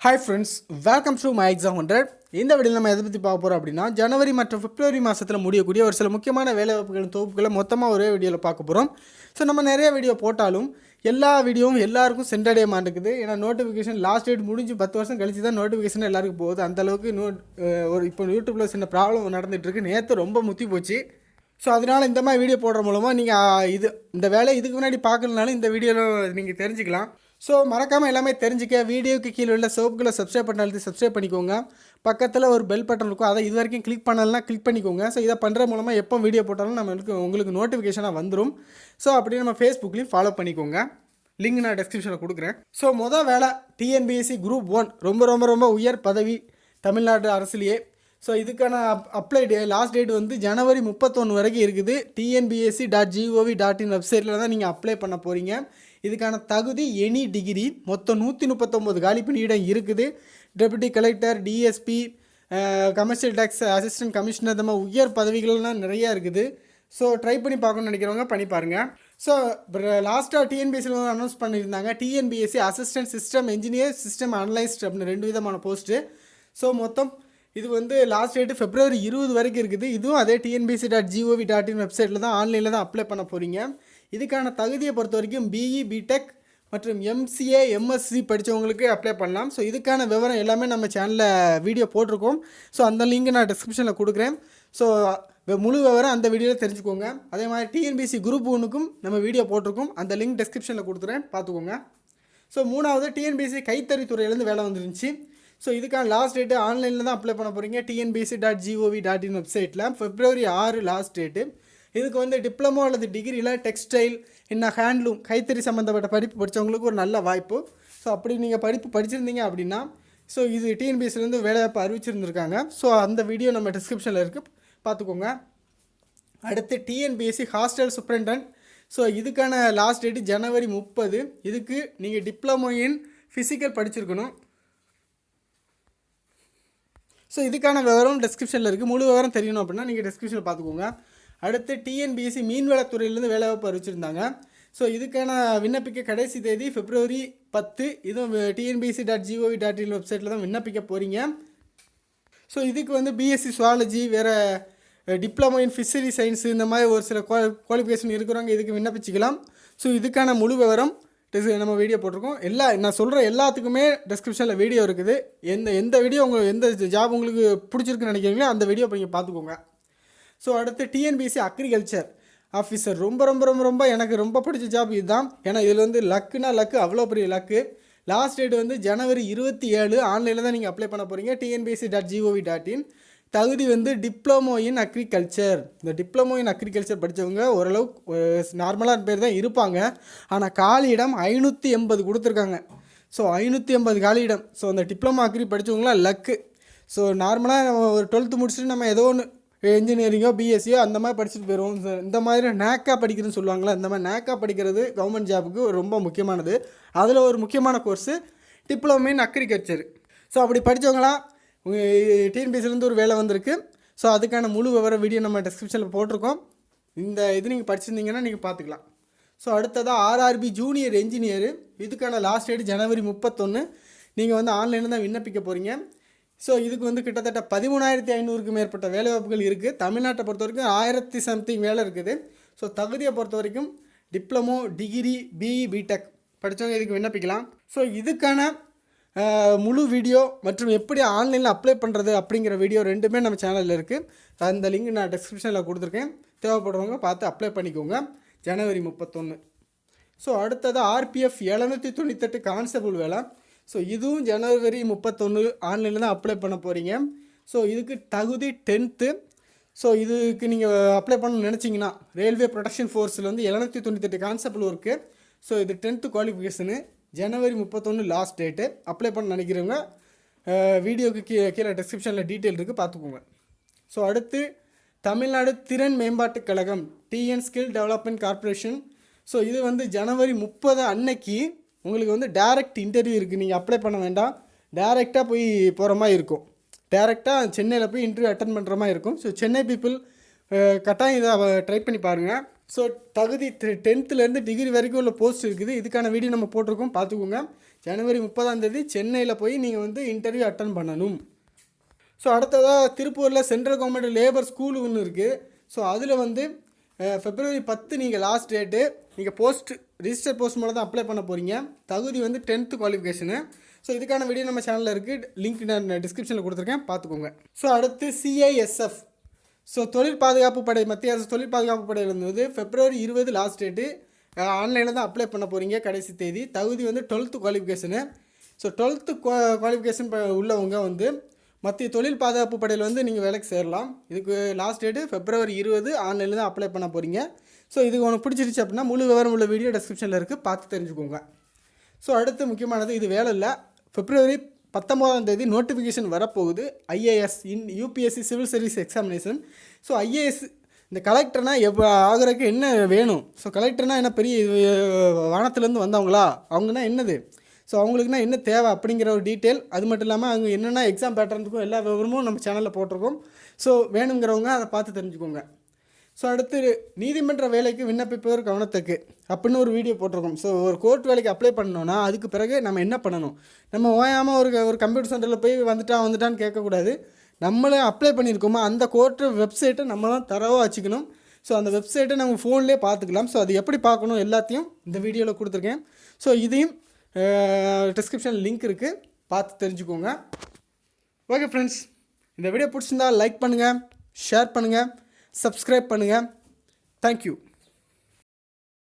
Hi friends welcome to my exam hundred இந்த video நம்ம எதை பற்றி பார்க்க போகிறோம் அப்படின்னா ஜனவரி மற்றும் பிப்ரவரி மாதத்தில் முடியக்கூடிய ஒரு சில முக்கியமான வேலைவாய்ப்புகளின் தொகுப்புகளை மொத்தமாக ஒரே வீடியோவில் பார்க்க போகிறோம் ஸோ நம்ம நிறைய வீடியோ போட்டாலும் எல்லா வீடியோவும் எல்லாருக்கும் சென்றடைய மாட்டேங்குது. ஏன்னா நோட்டிஃபிகேஷன் லாஸ்ட் டேட் முடிஞ்சு பத்து வருஷம் கழிச்சு தான் நோட்டிஃபிகேஷன் எல்லாருக்கும் போகுது. அந்த அளவுக்கு ஒரு இப்போ யூடியூப்பில் சின்ன ப்ராப்ளம் நடந்துகிட்ருக்கு நேற்று ரொம்ப முத்தி போச்சு. ஸோ அதனால் இந்த மாதிரி வீடியோ போடுற மூலமாக நீங்கள் இது இந்த வேலை இதுக்கு முன்னாடி பார்க்கலனாலும் இந்த வீடியோவில் நீங்கள் தெரிஞ்சுக்கலாம். ஸோ மறக்காமல் எல்லாமே தெரிஞ்சுக்க வீடியோக்கு கீழே உள்ள சோப்புகளை சப்ஸ்கிரைப் பண்ண அழுத்தி சப்ஸ்கிரைப் பண்ணிக்கோங்க. பக்கத்தில் ஒரு பெல் பட்டன் இருக்கும் அதை இது வரைக்கும் கிளிக் பண்ணலாம் கிளிக் பண்ணிக்கோங்க. ஸோ இதை பண்ணுற மூலமாக எப்போ வீடியோ போட்டாலும் நம்மளுக்கு உங்களுக்கு நோட்டிஃபிகேஷனாக வந்துடும் ஸோ அப்படியே நம்ம ஃபேஸ்புக்லேயும் ஃபாலோ பண்ணிக்கோங்க. லிங்க் நான் டெஸ்கிரிப்ஷனில் கொடுக்குறேன். ஸோ மொதல் வேலை டிஎன்பிஎஸ்சி குரூப் ஒன் ரொம்ப ரொம்ப ரொம்ப உயர் பதவி தமிழ்நாடு அரசுலேயே. ஸோ இதுக்கான அப் அப்ளை டே லாஸ்ட் டேட் வந்து ஜனவரி முப்பத்தொன்று வரைக்கும் இருக்குது. TNPSC dot gov dot in வெப்சைட்டில் தான் நீங்கள் அப்ளை பண்ண போகிறீங்க இதுக்கான தகுதி எனி டிகிரி மொத்தம் நூற்றி முப்பத்தொம்போது காலி பணியிடம் இருக்குது. Deputy collector DSP commercial tax assistant commissioner இந்த மாதிரி உயர் பதவிகள்லாம் நிறையா இருக்குது. ஸோ ட்ரை பண்ணி பார்க்கணும்னு நினைக்கிறவங்க பண்ணி பாருங்கள் ஸோ லாஸ்ட்டாக டிஎன்பிஎஸ்சியில் வந்து அனௌன்ஸ் பண்ணியிருந்தாங்க. TNPSC assistant system engineer system analyst அப்படின்னு ரெண்டு விதமான போஸ்ட்டு ஸோ மொத்தம் இது வந்து லாஸ்ட் டேட்டு ஃபெப்ரவரி இருபது வரைக்கும் இருக்குது. இதுவும் அதே TNPSC dot gov dot in வெப்சைட்டில் தான் ஆன்லைனில் தான் அப்ளை பண்ண போகிறீங்க இதுக்கான தகுதியை பொறுத்த வரைக்கும் பிஇ பிடெக் மற்றும் எம்சிஏ எம்எஸ்சி படித்தவங்களுக்கு அப்ளை பண்ணலாம். ஸோ இதுக்கான விவரம் எல்லாமே நம்ம சேனலில் வீடியோ போட்டிருக்கோம். ஸோ அந்த லிங்க் நான் டிஸ்கிரிப்ஷனில் கொடுக்குறேன். ஸோ முழு விவரம் அந்த வீடியோவில் தெரிஞ்சுக்கோங்க. அதே மாதிரி டிஎன்பிசி குரூப் ஒன்றுக்கும் நம்ம வீடியோ போட்டிருக்கோம். அந்த லிங்க் டிஸ்கிரிப்ஷனில் கொடுத்துறேன். பார்த்துக்கோங்க. ஸோ மூணாவது டிஎன்பிசி கைத்தறித்துறையிலேருந்து வேலை வந்துருந்துச்சு. ஸோ இதுக்கான லாஸ்ட் டேட்டு ஆன்லைனில் தான் அப்ளை பண்ண போகிறீங்க TNPC dot gov dot in வெப்சைட்டில் பிப்ரவரி ஆறு லாஸ்ட் டேட்டு இதுக்கு வந்து டிப்ளமோ அல்லது டிகிரியில் டெக்ஸ்டைல் என்ன ஹேண்ட்லூம் கைத்தறி சம்மந்தப்பட்ட படிப்பு படித்தவங்களுக்கு ஒரு நல்ல வாய்ப்பு. ஸோ அப்படி நீங்கள் படிப்பு படிச்சிருந்தீங்க அப்படின்னா ஸோ இது டிஎன்பிஎஸ்சிலேருந்து வேலைவாய்ப்பு அறிவிச்சிருந்துருக்காங்க. ஸோ அந்த வீடியோ நம்ம டிஸ்கிரிப்ஷனில் இருக்குது பார்த்துக்கோங்க. அடுத்து டிஎன்பிஎஸ்சி ஹாஸ்டல் சூப்ரண்டன்ட் ஸோ இதுக்கான லாஸ்ட் டேட்டு ஜனவரி முப்பது. இதுக்கு நீங்கள் டிப்ளமோ இன் ஃபிசிக்கல் படிச்சிருக்கணும். ஸோ இதுக்கான விவரம் டிஸ்கிரிப்ஷனில் இருக்குது முழு விவரம் தெரியணும் அப்படின்னா நீங்கள் டிஸ்கிரிப்ஷனில் பார்த்துக்கோங்க. அடுத்து டிஎன்பிஎஸ்சி மீன்வளத்துறையிலேருந்து வேலைவாய்ப்பு அறிவிச்சிருந்தாங்க. ஸோ இதுக்கான விண்ணப்பிக்க கடைசி தேதி பிப்ரவரி பத்து. இதுவும் TNPSC dot gov dot in வெப்சைட்டில் தான் விண்ணப்பிக்க போகிறீங்க ஸோ இதுக்கு வந்து பிஎஸ்சி சுவாலஜி வேறு டிப்ளமோ இன் ஃபிஷரி சயின்ஸு இந்த மாதிரி ஒரு சில குவாலிஃபிகேஷன் இருக்கிறவங்க இதுக்கு விண்ணப்பிச்சிக்கலாம். ஸோ இதுக்கான முழு விவரம் நம்ம வீடியோ போட்டிருக்கோம். எல்லா நான் சொல்கிற எல்லாத்துக்குமே டிஸ்கிரிப்ஷனில் வீடியோ இருக்குது. எந்த எந்த வீடியோ உங்களுக்கு எந்த ஜாப் உங்களுக்கு பிடிச்சிருக்குன்னு நினைக்கிறீங்களோ அந்த வீடியோ நீங்கள் பார்த்துக்கோங்க. ஸோ அடுத்து டிஎன்பிஎஸ்சி அக்ரிகல்ச்சர் ஆஃபீஸர் ரொம்ப ரொம்ப ரொம்ப ரொம்ப எனக்கு ரொம்ப பிடிச்ச ஜாப் இதுதான். ஏன்னா இதில் வந்து லக்குனா லக்கு அவ்வளோ பெரிய லக்கு லாஸ்ட் டேட் வந்து ஜனவரி இருபத்தி ஏழு ஆன்லைனில் தான் நீங்கள் அப்ளை பண்ண போகிறீங்க TNPSC dot gov dot in தகுதி வந்து டிப்ளமோ இன் அக்ரிகல்ச்சர் இந்த டிப்ளமோ இன் அக்ரிகல்ச்சர் படித்தவங்க ஓரளவுக்கு நார்மலான பேர் தான் இருப்பாங்க. ஆனால் காலியிடம் ஐநூற்றி எண்பது கொடுத்துருக்காங்க. ஸோ ஐநூற்றி எண்பது காலியிடம் ஸோ அந்த டிப்ளமோ அக்ரி படித்தவங்களாம் லக்கு ஸோ நார்மலாக நம்ம ஒரு டுவெல்த்து முடிச்சுட்டு நம்ம ஏதோ ஒன்று இன்ஜினியரிங்கோ பிஎஸ்சியோ அந்த மாதிரி படிச்சுட்டு போயிடுவோம். சார் இந்த மாதிரி நேக்காக படிக்கிறதுன்னு சொல்லுவாங்களே இந்த மாதிரி நேக்காக படிக்கிறது கவர்மெண்ட் ஜாபுக்கு ரொம்ப முக்கியமானது. அதில் ஒரு முக்கியமான course diploma in agriculture so அப்படி படித்தவங்களாம் டிஎன்பிஎஸ்சிலேருந்து ஒரு வேலை வந்திருக்கு. ஸோ அதுக்கான முழு விவர வீடியோ நம்ம டிஸ்கிரிப்ஷனில் போட்டிருக்கோம். இந்த இது நீங்கள் படிச்சிருந்தீங்கன்னா நீங்கள் பார்த்துக்கலாம் ஸோ அடுத்ததாக ஆர்ஆர்பி ஜூனியர் என்ஜினியர் இதுக்கான லாஸ்ட் டேட் ஜனவரி முப்பத்தொன்று நீங்கள் வந்து ஆன்லைனில் தான் விண்ணப்பிக்க போகிறீங்க ஸோ இதுக்கு வந்து கிட்டத்தட்ட பதிமூணாயிரத்தி ஐநூறுக்கு மேற்பட்ட வேலைவாய்ப்புகள் இருக்குது தமிழ்நாட்டை பொறுத்த வரைக்கும் ஆயிரத்தி சம்திங் வேலை இருக்குது. ஸோ தகுதியை பொறுத்த வரைக்கும் டிப்ளமோ டிகிரி பிஇ பிடெக் படித்தவங்க இதுக்கு விண்ணப்பிக்கலாம். ஸோ இதுக்கான முழு வீடியோ மற்றும் எப்படி ஆன்லைனில் அப்ளை பண்ணுறது அப்படிங்கிற வீடியோ ரெண்டுமே நம்ம சேனலில் இருக்குது அந்த லிங்க் நான் டிஸ்கிரிப்ஷனில் கொடுத்துருக்கேன். தேவைப்படுறவங்க பார்த்து அப்ளை பண்ணிக்கோங்க. ஜனவரி முப்பத்தொன்று ஸோ அடுத்தது ஆர்பிஎஃப் எழுநூற்றி தொண்ணூத்தெட்டு கான்ஸ்டபுள் வேலை. ஸோ இதுவும் ஜனவரி முப்பத்தொன்று ஆன்லைனில் தான் அப்ளை பண்ண போகிறீங்க ஸோ இதுக்கு தகுதி டென்த்து ஸோ இதுக்கு நீங்கள் அப்ளை பண்ண நினச்சிங்கன்னா ரயில்வே ப்ரொடக்ஷன் ஃபோர்ஸில் வந்து எழுநூற்றி தொண்ணூத்தெட்டு கான்செப்ட் ஒர்க்கு ஸோ இது டென்த்து குவாலிஃபிகேஷனு ஜனவரி முப்பத்தொன்று லாஸ்ட் டேட்டு அப்ளை பண்ண நினைக்கிறவங்க வீடியோக்கு கீழே கீழே டிஸ்கிரிப்ஷனில் டீட்டெயில் இருக்குது பார்த்துக்கோங்க. ஸோ அடுத்து தமிழ்நாடு திறன் மேம்பாட்டுக் கழகம் TN skill development corporation so இது வந்து ஜனவரி முப்பது அன்னைக்கு உங்களுக்கு வந்து டேரெக்ட் இன்டர்வியூ இருக்குது நீங்கள் அப்ளை பண்ண வேண்டாம். டேரெக்டாக போய் போகிற மாதிரி இருக்கும். டேரெக்டாக சென்னையில் போய் இன்டர்வியூ அட்டன் பண்ணுற மாதிரி இருக்கும். ஸோ சென்னை பீப்புள் கட்டாயம் இதை ட்ரை பண்ணி பாருங்கள் ஸோ தகுதி டென்த்துலேருந்து டிகிரி வரைக்கும் உள்ள போஸ்ட் இருக்குது. இதுக்கான வீடியோ நம்ம போட்டிருக்கோம். பார்த்துக்கோங்க. ஜனவரி முப்பதாம் தேதி சென்னையில் போய் நீங்கள் வந்து இன்டர்வியூ அட்டன் பண்ணணும். ஸோ அடுத்ததாக திருப்பூரில் சென்ட்ரல் கவர்மெண்ட் லேபர் ஸ்கூல் ஒன்று இருக்குது ஸோ அதில் வந்து ஃபெப்ரவரி பத்து நீங்கள் லாஸ்ட் டேட்டு நீங்கள் போஸ்ட்டு ரிஜிஸ்டர் போஸ்ட் மூலம் தான் அப்ளை பண்ண போகிறீங்க தகுதி வந்து டென்த்து குவாலிஃபிகேஷனு ஸோ இதுக்கான வீடியோ நம்ம சேனலில் இருக்குது லிங்க் நான் டிஸ்கிரிப்ஷனில் கொடுத்துருக்கேன். பார்த்துக்கோங்க. ஸோ அடுத்து சிஐஎஸ்எஃப் ஸோ தொழில் பாதுகாப்பு படை மத்திய அரசு தொழில் பாதுகாப்பு படையில் இருந்தது. ஃபெப்ரவரி இருபது லாஸ்ட் டேட்டு ஆன்லைனில் தான் அப்ளை பண்ண போகிறீங்க கடைசி தேதி. தகுதி வந்து twelfth qualification so twelfth qualification உள்ளவங்க வந்து மத்திய தொழில் பாதுகாப்பு படையில் வந்து நீங்கள் வேலைக்கு சேரலாம். இதுக்கு லாஸ்ட் டேட்டு ஃபெப்ரவரி இருபது ஆன்லைனில் தான் அப்ளை பண்ண போகிறீங்க ஸோ இது உனக்கு பிடிச்சிருச்சு அப்படின்னா முழு விவரம் உள்ள வீடியோ டெஸ்கிரிப்ஷனில் இருக்குது பார்த்து தெரிஞ்சுக்கோங்க. ஸோ அடுத்து முக்கியமானது இது வேலை இல்லை. பிப்ரவரி பத்தொம்போதாம் தேதி நோட்டிஃபிகேஷன் வரப்போகுது. IAS in UPSC civil service examination so IAS இந்த கலெக்டர்னா எவ்வளோ ஆகிறதுக்கு என்ன வேணும்? ஸோ கலெக்டர்னா என்ன பெரிய இது, வானத்துலேருந்து வந்தவங்களா? அவங்கன்னா என்னது? ஸோ அவங்களுக்குனா என்ன தேவை அப்படிங்கிற ஒரு டீட்டெயில் அது மட்டும் இல்லாமல் அவங்க என்னென்ன எக்ஸாம் பேட்டர்னுக்கும் எல்லா விவரமும் நம்ம சேனலில் போட்டிருக்கோம். ஸோ வேணுங்கிறவங்க அதை பார்த்து தெரிஞ்சுக்கோங்க. ஸோ அடுத்து நீதிமன்ற வேலைக்கு விண்ணப்பிப்பவர் கவனத்துக்கு அப்படின்னு ஒரு வீடியோ போட்டிருக்கோம். ஸோ ஒரு கோர்ட் வேலைக்கு அப்ளை பண்ணோன்னா அதுக்கு பிறகு நம்ம என்ன பண்ணணும்? நம்ம ஓயாமல் ஒரு ஒரு கம்ப்யூட்டர் சென்டரில் போய் வந்துட்டா வந்துட்டான்னு கேட்கக்கூடாது. நம்மளே அப்ளை பண்ணியிருக்கோமா அந்த கோர்ட்டு வெப்சைட்டை நம்ம தான் தரவாக வச்சுக்கணும். ஸோ அந்த வெப்சைட்டை நம்ம ஃபோன்லேயே பார்த்துக்கலாம். ஸோ அது எப்படி பார்க்கணும் எல்லாத்தையும் இந்த வீடியோவில் கொடுத்துருக்கேன். ஸோ இதையும் டிஸ்கிரிப்ஷனில் லிங்க் இருக்குது பார்த்து தெரிஞ்சுக்கோங்க. ஓகே ஃப்ரெண்ட்ஸ் இந்த வீடியோ பிடிச்சிருந்தா லைக் பண்ணுங்கள் ஷேர் பண்ணுங்கள் சப்ஸ்கிரைப் பண்ணுங்கள் தேங்க்யூ